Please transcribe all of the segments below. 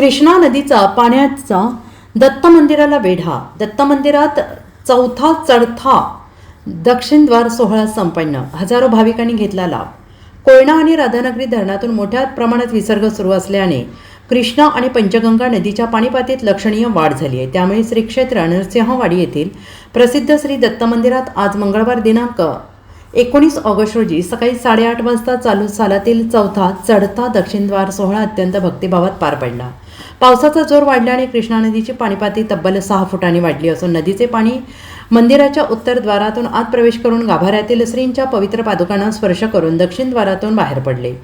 कृष्णा नदीचा पाण्याचा दत्त मंदिराला वेढा. दत्त मंदिरात चौथा चढथा दक्षिण द्वार सोहळा संपन्न. हजारो भाविकांनी घेतला लाभ. कोयना आणि राधानगरी धरणातून मोठ्या प्रमाणात विसर्ग सुरू असल्याने कृष्णा आणि पंचगंगा नदीच्या पाणीपातीत लक्षणीय वाढ झाली आहे. त्यामुळे श्री क्षेत्र नरसिंहवाडी येथील प्रसिद्ध श्री दत्त मंदिरात आज मंगळवार दिनांक एकोणीस ऑगस्ट रोजी सकाळी साडेआठ वाजता चालू सालातील चौथा चढता दक्षिणद्वार सोहळा अत्यंत भक्तिभावात पार पडला. पावसाचा जोर वाढल्याने कृष्णा नदीची पाणीपाती तब्बल सहा फुटांनी वाढली असून नदीचे पाणी मंदिराच्या उत्तर द्वारातून आत प्रवेश करून गाभाऱ्यातील श्रींच्या पवित्र पादुकांना स्पर्श करून दक्षिण द्वारातून बाहेर पडले.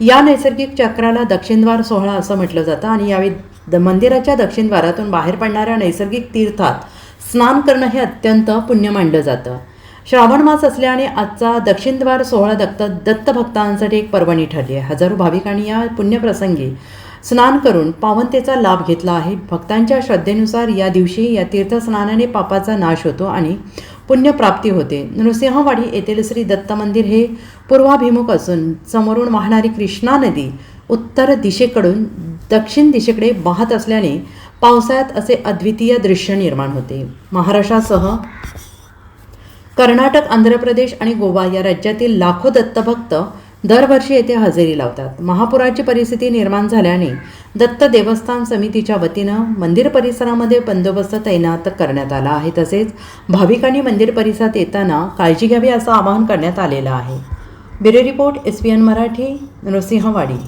या नैसर्गिक चक्राला दक्षिणद्वार सोहळा असं म्हटलं जातं आणि यावेळी द मंदिराच्या दक्षिण द्वारातून बाहेर पडणाऱ्या नैसर्गिक तीर्थात स्नान करणं हे अत्यंत पुण्य मानलं जातं. श्रावण मास असल्याने आजचा दक्षिणद्वार सोहळा दत्त दत्तभक्तांसाठी एक पर्वणी ठरली आहे. हजारो भाविकांनी या पुण्यप्रसंगी स्नान करून पावनतेचा लाभ घेतला आहे. भक्तांच्या श्रद्धेनुसार या दिवशी या तीर्थस्नानाने पापाचा नाश होतो आणि पुण्यप्राप्ती होते. नृसिंहवाडी येथील श्री दत्त मंदिर हे पूर्वाभिमुख असून समोरून वाहणारी कृष्णा नदी उत्तर दिशेकडून दक्षिण दिशेकडे वाहत असल्याने पावसाळ्यात असे अद्वितीय दृश्य निर्माण होते. महाराष्ट्रासह कर्नाटक आंध्र प्रदेश आणि गोवा या राज्यातील लाखो दत्तभक्त दरवर्षी येथे हजेरी लावतात. महापुराची परिस्थिती निर्माण झाल्याने दत्त देवस्थान समितीच्या वतीनं मंदिर परिसरामध्ये बंदोबस्त तैनात करण्यात आला आहे. तसेच भाविकांनी मंदिर परिसरात येताना काळजी घ्यावी असं आवाहन करण्यात आलेलं आहे. Bureau report S P N Marathi Nrusinhwadi